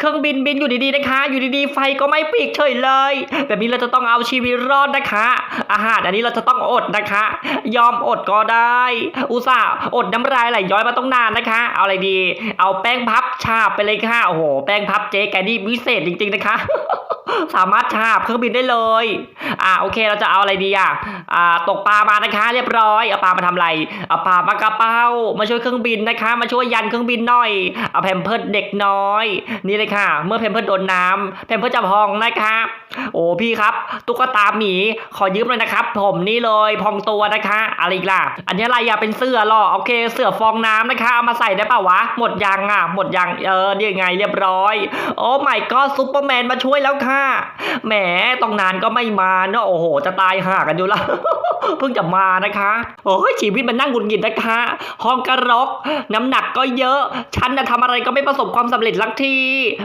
เครื่องบินบินอยู่ดีๆนะคะ อยู่ดีๆไฟก็ไม่ปีกเฉยเลย แบบนี้เราจะต้องเอาชีวิตรอดนะคะ อาหารอันนี้เราจะต้องอดนะคะ ยอมอดก็ได้ อุตส่าห์อดน้ำลายไหลย้อยมาต้องนานนะคะ เอาอะไรดี เอาแป้งพับชาบไปเลยค่ะ โอ้โห แป้งพับเจ๊แกนี่วิเศษจริงๆนะคะ สามารถฉาบเครื่องบินได้เลย อ่าโอเคเราจะเอาอะไรดีอะอ่าตกปลามานะคะ เรียบร้อยเอาปลามาทำอะไรเอาปลามากระเป๋ามาช่วยเครื่องบินนะคะ มาช่วยยันเครื่องบินหน่อยเอาแพมเพิร์ดเด็กน้อย นี่เลยค่ะ เมื่อแพมเพิร์ดโดนน้ำแพมเพิร์ดจะพองนะคะโอ้พี่ครับ ตุ๊กตาหมีขอยืมเลยนะครับ ผมนี่เลยพองตัวนะคะอะไรอีกล่ะอันนี้อะไรอะเป็นเสื้อหรอโอเค เสื้อฟองน้ำนะคะเอามาใส่ได้เปล่าวะหมดยังอะหมดยังเออนี่ไงเรียบร้อย โอ้ไม่ก็ซุปเปอร์แมนมาช่วยแล้วค่ะแหมต้องนานก็ไม่มาเนอะโอ้โห จะตายห่ากันอยู่ละเพิ่งจะมานะคะโอ้ยชีวิตมันนั่งหงุดหงิดนะคะ ห้องกระรก น้ำหนักก็เยอะ ฉันจะทำอะไรก็ไม่ประสบความสำเร็จลักที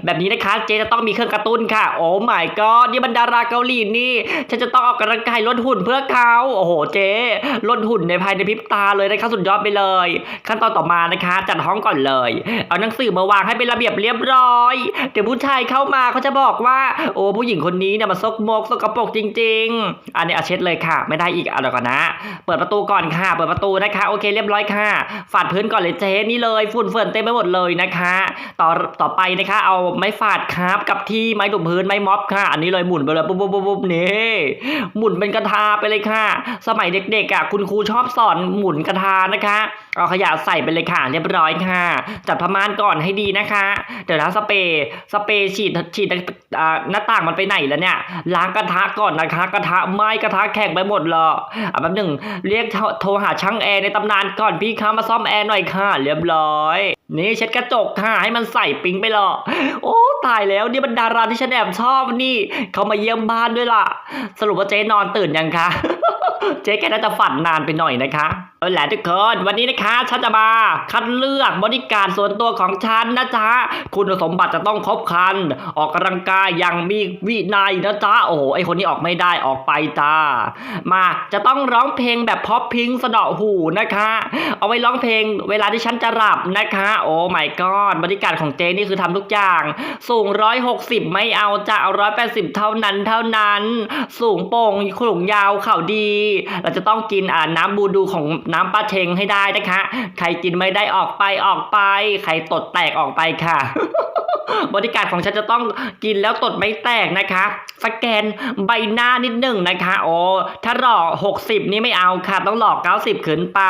แบบนี้นะคะ เจจะต้องมีเครื่องกระตุ้นค่ะ โอ้ my god นี่บรรดาราเกาหลีนี่ ฉันจะต้องออกกำลังกายลดหุ่นเพื่อเขาโอ้โห เจลดหุ่นในภายในพริบตาเลยนะคะสุดยอดไปเลย ขั้นตอนต่อมานะคะ จัดห้องก่อนเลย เอาหนังสือมาวางให้เป็นระเบียบเรียบร้อย เดี๋ยวผู้ชายเข้ามาเขาจะบอกว่าโอ้ผู้หญิงคนนี้เนี่ยมันซกมกสกรปรกจริง ๆ อันนี้อาเช็ดเลยค่ะ ไม่ได้อีกเอาเดี๋ยวก่อนนะ เปิดประตูก่อนค่ะ เปิดประตูนะคะ โอเคเรียบร้อยค่ะฝาดพื้นก่อนเลยเจ๊นี่เลยฝุ่นเฟื่อนเต็มไปหมดเลยนะคะ ต่อต่อไปนะคะ เอาไม้ฝาดครับกับที่ไม้ถูพื้นไม้ม็อบค่ะ อันนี้เลยหมุนไปเลยปุ๊บปุ๊บปุ๊บนี่หมุนเป็นกระทาไปเลยค่ะ สมัยเด็กๆอะคุณครูชอบสอนหมุนกระทานะคะเอาขยะใส่ไปเลยค่ะเรียบร้อยค่ะ จัดผ้าม่านก่อนให้ดีนะคะ เดี๋ยวนะสเปรย์สเปรย์ฉีดฉีดหน้าตาางมันไปไหนแล้วเนี่ยล้างกระทะก่อนนะคะ กระทะไหม้กระทะแข็งไปหมดเลยอะแป๊บหนึ่งเรียกโทรหาช่างแอร์ในตำนานก่อนพี่คะมาซ่อมแอร์หน่อยค่ะ เรียบร้อยนี่เช็ดกระจกค่ะให้มันใส่ปิ๊งไปหรอโอ้ตายแล้วนี่บรรดาราที่ฉันแอบชอบนี่ เขามาเยี่ยมบ้านด้วยล่ะ สรุปว่าเจ๊นอนตื่นยังคะ เจ๊แกน่าจะฝันนานไปหน่อยนะคะ เอาแหละทุกคนวันนี้นะคะฉันจะมาคัดเลือกบริการส่วนตัวของฉันนะจ๊ะคุณสมบัติจะต้องครบครัน ออกกำลังกายอย่างมีวินัยนะจ๊ะโอ้โหไอคนนี้ออกไม่ได้ออกไปจ้ามาจะต้องร้องเพลงแบบพอปพิงสะดหูนะคะ เอาไว้ร้องเพลง เวลาที่ฉันจะหลับนะคะ โอ้ my god บริการของเจนี่คือทำทุกอย่าง สูง160ไม่เอาจะเอา180เท่านั้นเท่านั้น สูงโป่งขลุงยาวเข่าดี เราจะต้องกินอ่าน้ำบูดูของน้ำปลาเชงให้ได้นะคะ ใครกินไม่ได้ออกไปออกไป ใครตดแตกออกไปค่ะ บริการของฉันจะต้องกินแล้วตดไม่แตกนะคะ สแกนใบหน้านิดหนึ่งนะคะ โอ้ถ้าหลอก 60 นี่ไม่เอาค่ะ ต้องหลอก 90ขึ้นไป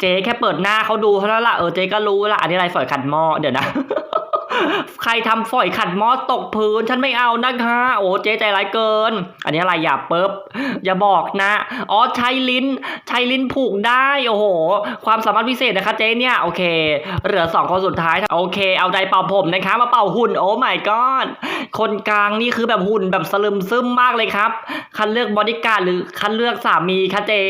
เจ๊แค่เปิดหน้าเขาดูเท่านั้นละเออเจ๊ก็รู้ละอันนี้อะไรฝอยขัดหม้อเดี๋ยวนะ ใครทำฝอยขัดม้อตกพื้น ฉันไม่เอานะคะโอ้เจ๊ใจร้ายเกิน อันนี้อะไรอย่าเปิ๊บอย่าบอกนะอ๋อใช้ลิ้นใช้ลิ้นผูกได้โอ้โห ความสามารถพิเศษนะคะเจ๊เนี่ยโอเค เหลือสองคนสุดท้ายโอเค เอาไดเป่าผมนะคะ มาเป่าหุ่นโอ้ my god คนกลางนี่คือแบบหุ่นแบบสลึมซึมมากเลยครับ คัดเลือกบริการดหรือคัดเลือกสามีคะเจ๊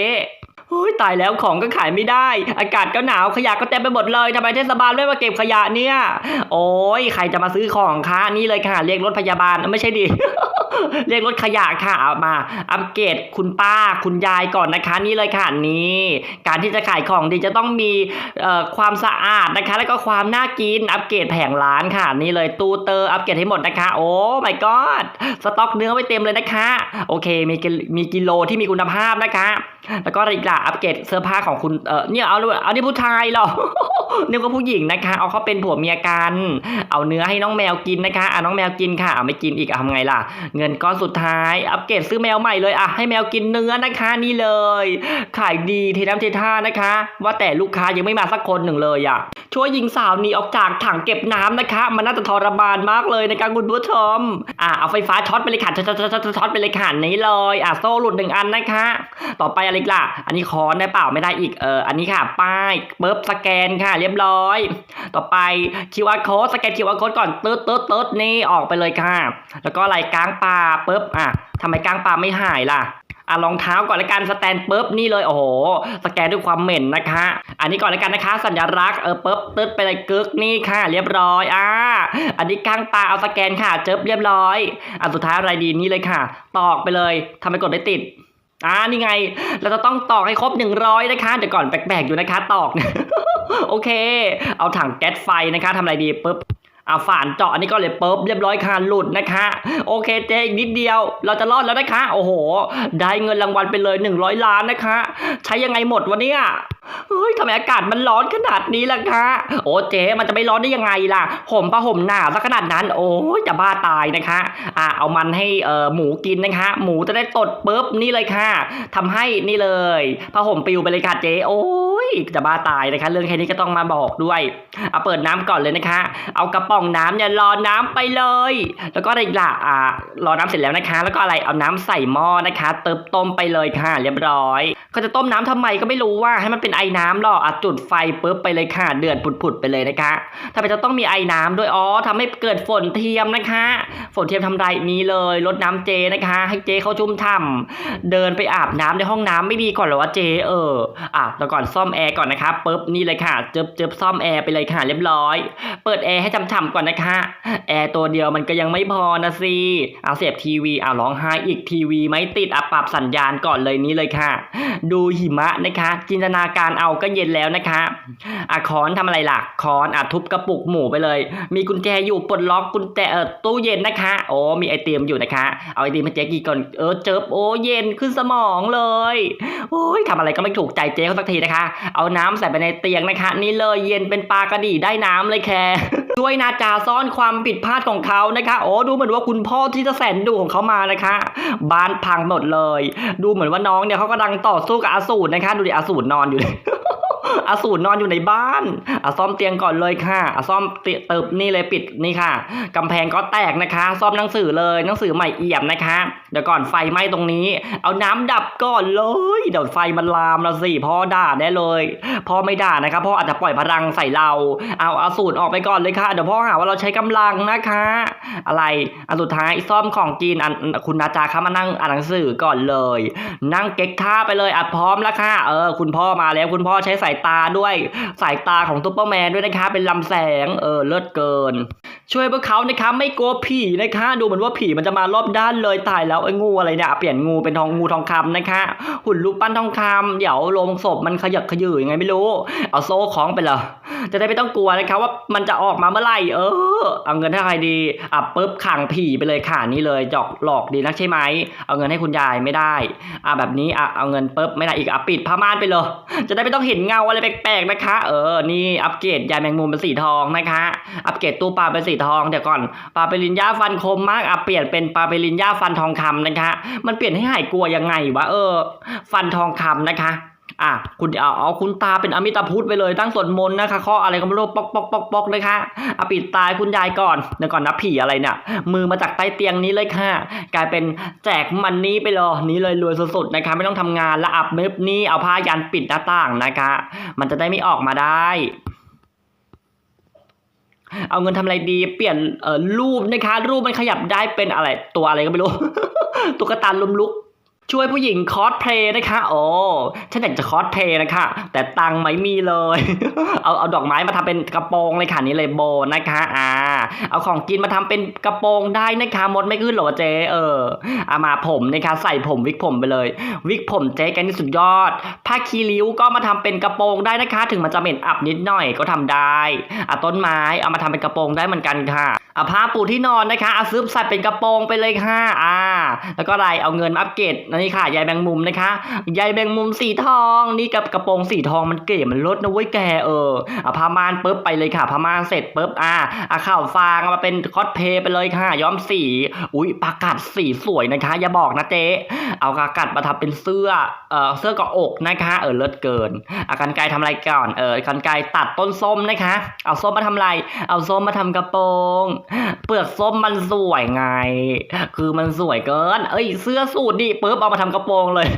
โอ้ยตายแล้วของก็ขายไม่ได้ อากาศก็หนาวขยะก็เต็มไปหมดเลยทำไมเทศบาลไม่มาเก็บขยะเนี่ย โอ้ยใครจะมาซื้อของคะนี่เลยค่ะเรียกรถพยาบาลไม่ใช่ดิเรียกรถขยะค่ะเอามา อัปเกรดคุณป้าคุณยายก่อนนะคะ นี่เลยค่ะนี่ การที่จะขายของดีจะต้องมีเอ่อความสะอาดนะคะ แล้วก็ความน่ากินอัปเกรดแผงร้านค่ะ นี่เลยตู้เตอร์อัปเกรดให้หมดนะคะ โอ้ my god สต็อกเนื้อไว้เต็มเลยนะคะ โอเคมีกิมีกิโลที่มีคุณภาพนะคะ แล้วก็อีกละอัปเกรดเสื้อผ้าของคุณเออเนี่ยเอาเลยเอานี่ผู้ชายหรอเนี่ยก็ผู้หญิงนะคะ เอาเขาเป็นผัวเมียกัน เอาเนื้อให้น้องแมวกินนะคะอะน้องแมวกินค่ะเอาไม่กินอีกอะทำไงล่ะ เงินก้อนสุดท้าย อัปเกรดซื้อแมวใหม่เลยอะให้แมวกินเนื้อนะคะนี่เลย ขายดีเทน้ำเทท่านะคะ ว่าแต่ลูกค้ายังไม่มาสักคนหนึ่งเลยอะช่วยหญิงสาวหนีออกจากถังเก็บน้ำนะคะ มันน่าจะทรมานมากเลยนะคะคุณผู้ชมอะเอาไฟฟ้าช็อตไปเลยค่ะช็อตช็อตช็อตช็อตไปเลยค่ะนี้เลยอะโซ่หลุดหนึ่งอันนะคะ ต่อไปอะไรล่ะ อันนี้คอนได้เปล่าไม่ได้อีกเอออันนี้ค่ะ ป้ายปึ๊บสแกนค่ะ เรียบร้อย ต่อไป QR code สแกน QR code ก่อนตึ๊ดตึ๊ดตึ๊ดนี่ออกไปเลยค่ะ แล้วก็อะไรก้างปลาปึ๊บอะทำไมก้างปลาไม่หายล่ะอะรองเท้าก่อนละกันสแตนปุ๊บนี่เลยโอ้โหสแกนด้วยความเหม็นนะคะ อันนี้ก่อนละกันนะคะ สัญลักษณ์เออปุ๊บตึ๊ดไปเลยกึกนี่ค่ะ เรียบร้อยอ่าอันนี้ก้างปลาเอาสแกนค่ะเจิบเรียบร้อยอันสุดท้ายอะไรดีนี่เลยค่ะ ตอกไปเลยทำไมกดไม่ติด อ่านี่ไง เราจะต้องตอกให้ครบ 100 นะคะเดี๋ยวก่อนแปลกๆอยู่นะคะตอก โอเค เอาถังแก๊สไฟนะคะทำอะไรดีปุ๊บ อ่าฝานเจาะอันนี้ก็เลยปุ๊บเรียบร้อยค่ะหลุดนะคะ โอเคเจ๊อีกนิดเดียว เราจะรอดแล้วนะคะ โอ้โห ได้เงินรางวัลไปเลย 100 ล้านนะคะ ใช้ยังไงหมดวะเนี่ยเฮ้ยทำไมอากาศมันร้อนขนาดนี้ล่ะคะโอ้เจ๊มันจะไม่ร้อนได้ยังไงล่ะห่มผ้าห่มหนาซะขนาดนั้น โอ้ยจะบ้าตายนะคะ อ่าเอามันให้เอ่อหมูกินนะคะ หมูจะได้ตดปุ๊บนี่เลยค่ะทำให้นี่เลยผ้าห่มปิวไปเลยค่ะเจ๊โอ้ จะบ้าตายนะคะ เรื่องแค่นี้ก็ต้องมาบอกด้วยเอาเปิดน้ำก่อนเลยนะคะ เอากระป๋องน้ำเนี่ยรอน้ำไปเลย แล้วก็อะไรล่ะอ่ารอน้ำเสร็จแล้วนะคะ แล้วก็อะไรเอาน้ำใส่หม้อนะคะ เติมต้มไปเลยค่ะ เรียบร้อย ก็จะต้มน้ำทำไมก็ไม่รู้ว่าให้มันเป็นไอ้น้ำหรอกอะจุดไฟปุ๊บไปเลยค่ะเดือดผุดๆไปเลยนะคะทำไมจะต้องมีไอ้น้ำด้วยอ๋อทำให้เกิดฝนเทียมนะคะ ฝนเทียมทำไรนี้เลยลดน้ำเจนะคะ ให้เจเขาชุ่มฉ่ำเดินไปอาบน้ำในห้องน้ำไม่ดีก่อนหรอวะเจเอออะแล้วก่อนซ่อมแอร์ก่อนนะคะปุ๊บนี่เลยค่ะเจิบเจิบซ่อมแอร์ไปเลยค่ะเรียบร้อย เปิดแอร์ให้ฉ่ำๆก่อนนะคะแอร์ตัวเดียวมันก็ยังไม่พอนะสิเอาเสียบทีวีเอะร้องไห้อีกทีวีไม่ติดอะปรับสัญญาณก่อนเลยนี้เลยค่ะดูหิมะนะคะ จินตนาการเอาก็เย็นแล้วนะคะอะคอนทำอะไรล่ะคอนอะทุบกระปุกหมูไปเลย มีกุญแจอยู่ปลดล็อกกุญแจเออตู้เย็นนะคะโอ้มีไอติมอยู่นะคะ เอาไอติมให้เจ๊กีก่อนเออเจิบโอ้เย็นขึ้นสมองเลยโอ้ยทำอะไรก็ไม่ถูกใจเจ๊เขาสักทีนะคะ เอาน้ำใส่ไปในเตียงนะคะ นี่เลยเย็นเป็นปลากระดี่ได้น้ำเลยแค่ ด้วยนาจาซ่อนความผิดพลาดของเขานะคะโอ้ดูเหมือนว่าคุณพ่อที่จะแสนดุของเขามานะคะบ้านพังหมดเลย ดูเหมือนว่าน้องเนี่ยเขากำลังต่อสู้กับอสูรนะคะ ดูดิอสูรนอนอยู่ อาสูรนอนอยู่ในบ้านอะซ่อมเตียงก่อนเลยค่ะอะซ่อมเติบนี่เลยปิดนี่ค่ะกำแพงก็แตกนะคะ ซ่อมหนังสือเลยหนังสือใหม่เอี่ยมนะคะ เดี๋ยวก่อนไฟไหม้ตรงนี้ เอาน้ำดับก่อนเลยเดี๋ยวไฟมันลามแล้วสิพ่อด่าได้เลยพ่อไม่ด่านะคะพ่ออาจจะปล่อยพลังใส่เรา เอาอาสูรออกไปก่อนเลยค่ะเดี๋ยวพ่อหาว่าเราใช้กำลังนะคะ อะไรอันสุดท้ายซ่อมของกินอันคุณนาจาคะมานั่งอ่านหนังสือก่อนเลย นั่งเก๊กท่าไปเลยอะพร้อมแล้วค่ะเออ คุณพ่อมาแล้วคุณพ่อใช้สายตาด้วย สายตาของซุปเปอร์แมนด้วยนะคะ เป็นลำแสงเออเลิศเกิน ช่วยพวกเขานะคะไม่กลัวผีนะคะ ดูเหมือนว่าผีมันจะมารอบด้านเลยตายแล้วไอ้งูอะไรเนี่ยเปลี่ยนงูเป็นทองงูทองคำนะคะ หุ่นลูกปั้นทองคำเดี๋ยวโลงศพมันขยักขยือยังไงไม่รู้ เอาโซ่คล้องไปเลยจะได้ไม่ต้องกลัวนะคะว่ามันจะออกมาเมื่อไหร่เออ เอาเงินให้ใครดีอะปุ๊บขังผีไปเลยค่ะนี่เลยจอกหลอกดีนักใช่ไหมเอาเงินให้คุณยายไม่ได้อะแบบนี้อะเอาเงินปุ๊บไม่ได้อีกอะปิดผ้าม่านไปเลย จะได้ไม่ต้องเห็นเงาอะไรแปลกๆนะคะ เออ นี่อัปเกรดยายแมงมุมเป็นสีทองนะคะ อัปเกรดตู้ปลาเป็นสีทองเดี๋ยวก่อนปลาเปรินย่าฟันคมมากอะเปลี่ยนเป็นปลาเปรินย่าฟันทองคำนะคะ มันเปลี่ยนให้หายกลัวยังไงวะเออ ฟันทองคำนะคะ อะคุณเอาเอาคุณตาเป็นอมิตาพุทธไปเลยตั้งสวดมนต์นะคะข้ออะไรก็ไม่รู้ปอกปอกปอกปอกนะคะเอาปิดตายคุณยายก่อนเดี๋ยวก่อนนะผีอะไรเนี่ยมือมาจากใต้เตียงนี้เลยค่ะ กลายเป็นแจกมันนี้ไปเลยนี้เลยรวยสุดๆนะคะไม่ต้องทำงานแล้วอับเมฟนี่เอาผ้ายันปิดหน้าต่างนะคะ มันจะได้ไม่ออกมาได้เอาเงินทำอะไรดีเปลี่ยนเอ่อรูปนะคะ รูปมันขยับได้เป็นอะไร ตัวอะไรก็ไม่รู้ตุ๊กตาลุมลุก ช่วยผู้หญิงคอสเพลย์นะคะ โอ้ฉันอยากจะคอสเพลย์นะคะ แต่ตังไม่มีเลย เอาเอาดอกไม้มาทำเป็นกระโปรงเลยค่ะนี่เลยโบนะคะ อ่า เอาของกินมาทำเป็นกระโปรงได้นะคะมดไม่ขึ้นหรอเจ๊เออเอามาผมนะคะใส่ผมวิกผมไปเลย วิกผมเจ๊แกนี่สุดยอด ผ้าคีริ้วก็มาทำเป็นกระโปรงได้นะคะ ถึงมันจะเหม็นอับนิดหน่อยก็ทำได้อะต้นไม้เอามาทำเป็นกระโปรงได้เหมือนกันค่ะ อะผ้าปูที่นอนนะคะเอาซึบใส่เป็นกระโปรงไปเลยค่ะอ่า แล้วก็ไรเอาเงินมาอัปเกรดนี่ค่ะยายแมงมุมนะคะยายแมงมุมสีทองนี่กับกระโปรงสีทองมันเก๋มันลดนะเว้ยแกเออเอาผ้าม่านปุ๊บไปเลยค่ะผ้าม่านเสร็จปุ๊บอ่าเอาข่าวฟางมาเป็นคอสเพย์ไปเลยค่ะ ย้อมสี อุ้ยประกาศสีสวยนะคะ อย่าบอกนะเจ๊เอากากัดมาทำเป็นเสื้อเอ่อเสื้อเกาะอกนะคะเออเลิศเกินเอากันไกรทำอะไรก่อนเออกันไกรตัดต้นส้มนะคะ เอาส้มมาทำอะไร เอาส้มมาทำกระโปรงเปลือกส้มมันสวยไง คือมันสวยเกิน เอ้ย เสื้อสูทดิปุ๊บเอามาทำกระโปรงเลย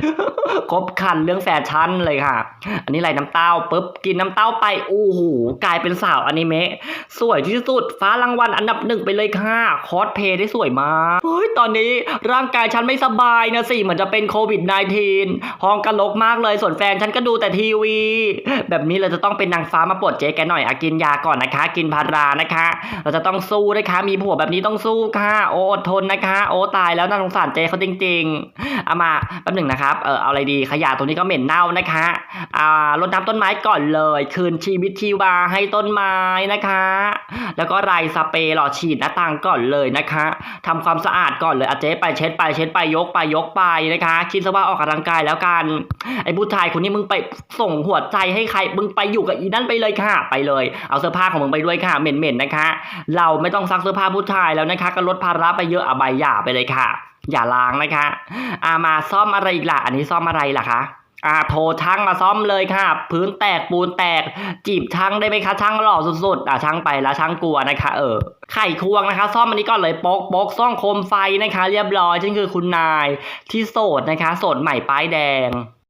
ครบคันเรื่องแฟชั่นเลยค่ะ อันนี้ไรน้ำเต้าปุ๊บกินน้ำเต้าไปโอ้โหกลายเป็นสาวอนิเมะสวยที่สุดฟ้ารางวัลอันดับหนึ่งไปเลยค่ะ คอสเพลย์ได้สวยมากเฮ้ยตอนนี้ร่างกายฉันไม่สบายนะสิเหมือนจะเป็นโควิด -19 ห้องกันลกมากเลยส่วนแฟนฉันก็ดูแต่ทีวี แบบนี้เราจะต้องเป็นนางฟ้ามาปลดเจ๊แกหน่อยอกินยาก่อนนะคะ กินพารานะคะ เราจะต้องสู้นะคะ มีผัวแบบนี้ต้องสู้ค่ะ โอ้อดทนนะคะ โอ้ตายแล้วน่าสงสารเจเขาจริงๆเอามาแป๊บหนึ่งนะครับเออเอาอะไรดีขยะตรงนี้ก็เหม็นเน่านะคะอ่ารดน้ำต้นไม้ก่อนเลย คืนชีวิตชีวาให้ต้นไม้นะคะ แล้วก็ไรสเปรย์หล่อฉีดหน้าต่างก่อนเลยนะคะทำความสะอาดก่อนเลยอาเจ๊ไปเช็ดไปเช็ดไปยกไปยกไปนะคะ คิดซะว่าออกกำลังกายแล้วกันไอ้ผู้ชายคนนี้มึงไปส่งหัวใจให้ใครมึงไปอยู่กับอีนั่นไปเลยค่ะ ไปเลย เอาเสื้อผ้าของมึงไปด้วยค่ะเหม็นๆนะคะ เราไม่ต้องซักเสื้อผ้าผู้ชายแล้วนะคะ ก็ลดภาระไปเยอะอะใบหย่าไปเลยค่ะ อย่าล้างนะคะอามาซ่อมอะไรอีกล่ะ อันนี้ซ่อมอะไรล่ะคะอ่าโทรช่างมาซ่อมเลยค่ะ พื้นแตกปูนแตก จีบช่างได้ไหมคะช่างหล่อสุดๆอ่าช่างไปแล้วช่างกลัวนะคะ เออไข่ควงนะคะ ซ่อมอันนี้ก่อนเลยโป๊กโป๊กซ่องโคมไฟนะคะ เรียบร้อยฉันคือคุณนายที่โสดนะคะ โสดใหม่ป้ายแดง